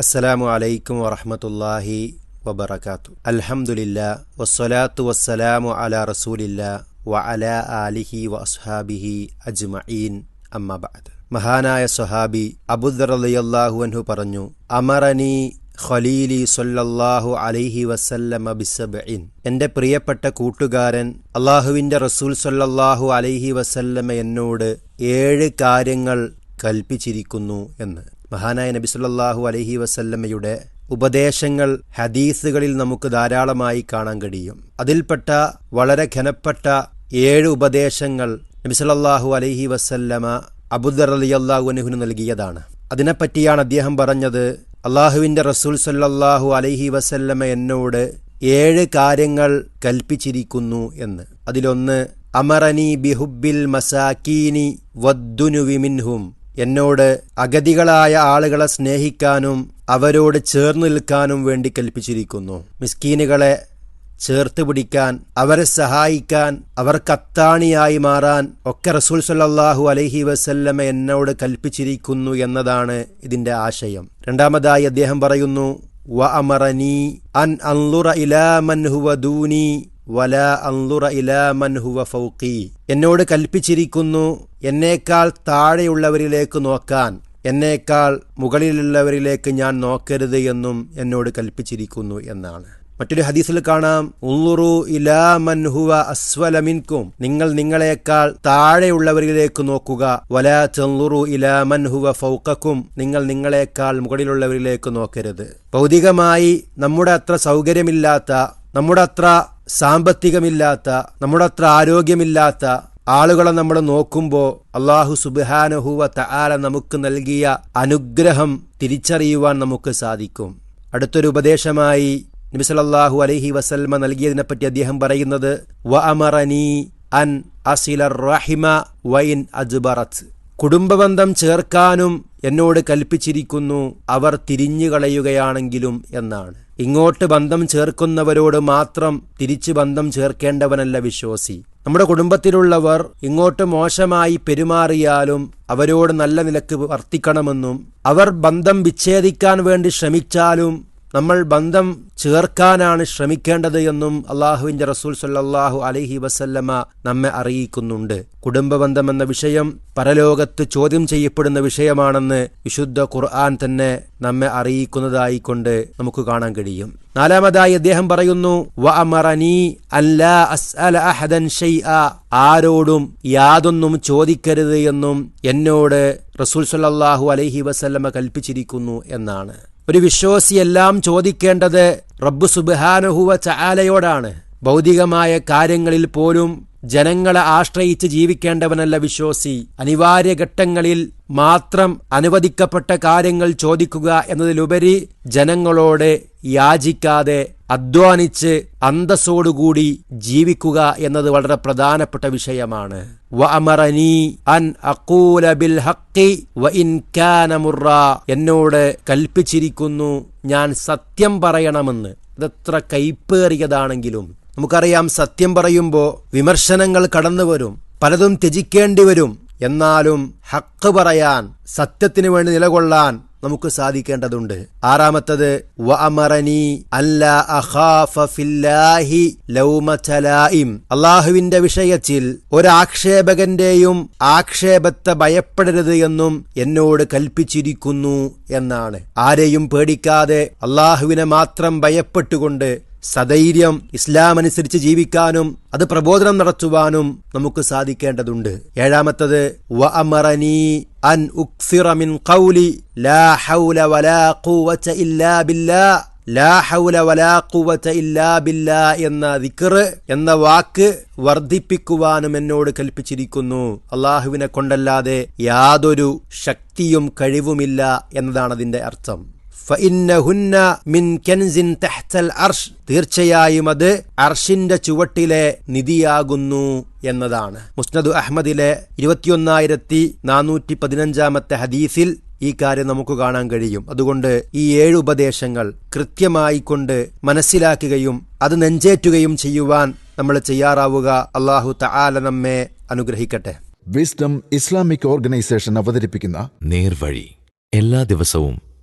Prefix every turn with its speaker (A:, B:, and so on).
A: അസ്സലാമു അലൈക്കും വറഹമത്തല്ലാഹി വബർക്കാത്തു അൽഹംദുലില്ലാ വസ്സലാത്തു വസ്സലാമു അല റസൂലില്ല വ അല ആലിഹി വ അസ്ഹാബിഹി അജ്മഈൻ. അമ്മബാദ് മഹാനായ സ്വഹാബി അബുദർഅള്ളാഹു അൻഹു പറഞ്ഞു അമറനി ഖലീലി സൊല്ലാഹു അലൈഹി വസല്ലമ ബിസബഇൻ. എന്റെ പ്രിയപ്പെട്ട കൂട്ടുകാരൻ അള്ളാഹുവിന്റെ റസൂൽ സൊല്ലാഹു അലൈഹി വസല്ലമ എന്നോട് ഏഴ് കാര്യങ്ങൾ കൽപ്പിച്ചിരിക്കുന്നു എന്ന്. മഹാനായ നബി സല്ലല്ലാഹു അലൈഹി വസല്ലമയുടെ ഉപദേശങ്ങൾ ഹദീസുകളിൽ നമുക്ക് ധാരാളമായി കാണാൻ കഴിയും. അതിൽപ്പെട്ട വളരെ ഘനപ്പെട്ട ഏഴ് ഉപദേശങ്ങൾ നബി സല്ലല്ലാഹു അലൈഹി വസല്ലമ അബുദർ അലി അള്ളാഹുനുഹിന് നൽകിയതാണ്. അതിനെപ്പറ്റിയാണ് അദ്ദേഹം പറഞ്ഞത് അള്ളാഹുവിന്റെ റസൂൽ സല്ലാഹു അലഹി വസല്ലമ എന്നോട് ഏഴ് കാര്യങ്ങൾ കൽപ്പിച്ചിരിക്കുന്നു എന്ന്. അതിലൊന്ന് അമറനി ബിഹുബിൽ മസാക്കീനി വദ്ദുനുവി മിൻഹും. എന്നോട് അഗതികളായ ആളുകളെ സ്നേഹിക്കാനും അവരോട് ചേർന്ന് നിൽക്കാനും വേണ്ടി കൽപ്പിച്ചിരിക്കുന്നു. മിസ്കീനുകളെ ചേർത്ത് പിടിക്കാൻ അവരെ സഹായിക്കാൻ അവർക്ക് അത്താണിയായി മാറാൻ ഒക്കെ റസൂൽ സല്ലാഹു അലഹി വസല്ലമ എന്നോട് കൽപ്പിച്ചിരിക്കുന്നു എന്നതാണ് ഇതിന്റെ ആശയം. രണ്ടാമതായി അദ്ദേഹം പറയുന്നു വ അമറനി അൻ അൻലുറ ഇലാ മൻ വല അൻലുറ ഇലാ മൻ ഹുവ ഫൗഖി. എന്നോട് കൽപ്പിച്ചിരിക്കുന്നു എന്നേക്കാൾ താഴെയുള്ളവരിലേക്ക് നോക്കാൻ. എന്നേക്കാൾ മുകളിലുള്ളവരിലേക്ക് ഞാൻ നോക്കരുത് എന്നും എന്നോട് കൽപ്പിച്ചിരിക്കുന്നു എന്നാണ്. മറ്റൊരു ഹദീസിൽ കാണാം. ഉള്ളുറു ഇലാ മൻഹുവ അസ്വലമിൻകും നിങ്ങൾ നിങ്ങളെക്കാൾ താഴെയുള്ളവരിലേക്ക് നോക്കുക. വല ചെന്നുറു ഇലാ മൻഹുവ ഫൗക്കക്കും നിങ്ങൾ നിങ്ങളെക്കാൾ മുകളിലുള്ളവരിലേക്ക് നോക്കരുത്. ഭൗതികമായി നമ്മുടെ അത്ര സൗകര്യമില്ലാത്ത നമ്മുടെ അത്ര സാമ്പത്തികമില്ലാത്ത നമ്മുടെ അത്ര ആരോഗ്യമില്ലാത്ത ആളുകളെ നമ്മൾ നോക്കുമ്പോൾ അള്ളാഹു സുബാനഹുവ തആല നമുക്ക് നൽകിയ അനുഗ്രഹം തിരിച്ചറിയുവാൻ നമുക്ക് സാധിക്കും. അടുത്തൊരു ഉപദേശമായി നബി സല്ലല്ലാഹു അലൈഹി വസൽമ നൽകിയതിനെപ്പറ്റി അദ്ദേഹം പറയുന്നത് വ അമറനി അൻ അസില റഹിമ വൈൻ അജ്ബറത്ത് കുടുംബബന്ധം ചേർക്കാനും എന്നോട് കൽപ്പിച്ചിരിക്കുന്നു അവർ തിരിഞ്ഞു കളയുകയാണെങ്കിലും എന്നാണ്. ഇങ്ങോട്ട് ബന്ധം ചേർക്കുന്നവരോട് മാത്രം തിരിച്ചു ബന്ധം ചേർക്കേണ്ടവനല്ല വിശ്വാസി. നമ്മുടെ കുടുംബത്തിലുള്ളവർ ഇങ്ങോട്ട് മോശമായി പെരുമാറിയാലും അവരോട് നല്ല നിലയ്ക്ക് വർത്തിക്കണമെന്നും അവർ ബന്ധം വിച്ഛേദിക്കാൻ വേണ്ടി ശ്രമിച്ചാലും നമ്മൾ ബന്ധം ചേർക്കാനാണ് ശ്രമിക്കേണ്ടത് എന്നും അള്ളാഹുവിന്റെ റസൂൽ സല്ലാഹു അലഹി വസല്ലമ നമ്മെ അറിയിക്കുന്നുണ്ട്. കുടുംബബന്ധം എന്ന വിഷയം പരലോകത്ത് ചോദ്യം ചെയ്യപ്പെടുന്ന വിഷയമാണെന്ന് വിശുദ്ധ ഖുർആൻ തന്നെ നമ്മെ അറിയിക്കുന്നതായിക്കൊണ്ട് നമുക്ക് കാണാൻ കഴിയും. നാലാമതായി അദ്ദേഹം പറയുന്നു ആരോടും യാതൊന്നും ചോദിക്കരുത് എന്നും എന്നോട് റസൂൽ സല്ലാഹു അലഹി വസല്ലമ കൽപ്പിച്ചിരിക്കുന്നു എന്നാണ്. ഒരു വിശ്വാസിയെല്ലാം ചോദിക്കേണ്ടത് റബ്ബു സുബാനഹുവ ചാലയോടാണ് ഭൗതികമായ കാര്യങ്ങളിൽ പോലും ജനങ്ങളെ ആശ്രയിച്ച് ജീവിക്കേണ്ടവനല്ല വിശ്വാസി. അനിവാര്യ ഘട്ടങ്ങളിൽ മാത്രം അനുവദിക്കപ്പെട്ട കാര്യങ്ങൾ ചോദിക്കുക എന്നതിലുപരി ജനങ്ങളോട് യാചിക്കാതെ അധ്വാനിച്ച് അന്തസ്സോടുകൂടി ജീവിക്കുക എന്നത് വളരെ പ്രധാനപ്പെട്ട വിഷയമാണ്. എന്നോട് കൽപ്പിച്ചിരിക്കുന്നു ഞാൻ സത്യം പറയണമെന്ന്. അതെത്ര കൈപ്പേറിയതാണെങ്കിലും നമുക്കറിയാം സത്യം പറയുമ്പോൾ വിമർശനങ്ങൾ കടന്നു വരും പലതും ത്യജിക്കേണ്ടി വരും എന്നാലും ഹക്ക് പറയാൻ സത്യത്തിന് വേണ്ടി നിലകൊള്ളാൻ നമുക്ക് സാധിക്കേണ്ടതുണ്ട്. ആറാമത്തത് അള്ളാഹുവിന്റെ വിഷയത്തിൽ ഒരാക്ഷേപകന്റെയും ആക്ഷേപത്തെ ഭയപ്പെടരുത് എന്നും എന്നോട് കൽപ്പിച്ചിരിക്കുന്നു എന്നാണ്. ആരെയും പേടിക്കാതെ അള്ളാഹുവിനെ മാത്രം ഭയപ്പെട്ടുകൊണ്ട് സധൈര്യം ഇസ്ലാം അനുസരിച്ച് ജീവിക്കാനും അത് പ്രബോധനം നടത്തുവാനും നമുക്ക് സാധിക്കേണ്ടതുണ്ട്. ഏഴാമത്തത് അൻ ലാ ഹൗല വലാ ഖുവത ഇല്ലാ ബില്ലാ ലാ ഹൗല വലാ ഖുവത ഇല്ലാ ബില്ലാ എന്ന ദിക്റ് എന്ന വാക്ക് വർദ്ധിപ്പിക്കുവാനും എന്നോട് കൽപ്പിച്ചിരിക്കുന്നു. അള്ളാഹുവിനെ കൊണ്ടല്ലാതെ യാതൊരു ശക്തിയും കഴിവുമില്ല എന്നതാണ് അതിന്റെ അർത്ഥം. മിൻ കെൻസിൻ തെഹ്തൽ അർഷ് തീർച്ചയായും അത് അർഷിന്റെ ചുവട്ടിലെ നിധിയാകുന്നു എന്നതാണ്. മുസ്നദ് അഹമ്മദിലെ ഇരുപത്തിയൊന്നായിരത്തി നാനൂറ്റി പതിനഞ്ചാമത്തെ ഹദീസിൽ ഈ കാര്യം നമുക്ക് കാണാൻ കഴിയും. അതുകൊണ്ട് ഈ ഏഴ് ഉപദേശങ്ങൾ കൃത്യമായി കൊണ്ട് മനസ്സിലാക്കുകയും അത് നെഞ്ചേറ്റുകയും ചെയ്യുവാൻ നമ്മൾ ചെയ്യാറാവുക അള്ളാഹു തആല നമ്മെ അനുഗ്രഹിക്കട്ടെ.
B: വിസ്ഡം ഇസ്ലാമിക് ഓർഗനൈസേഷൻ അവതരിപ്പിക്കുന്ന
C: നേർവഴി എല്ലാ ദിവസവും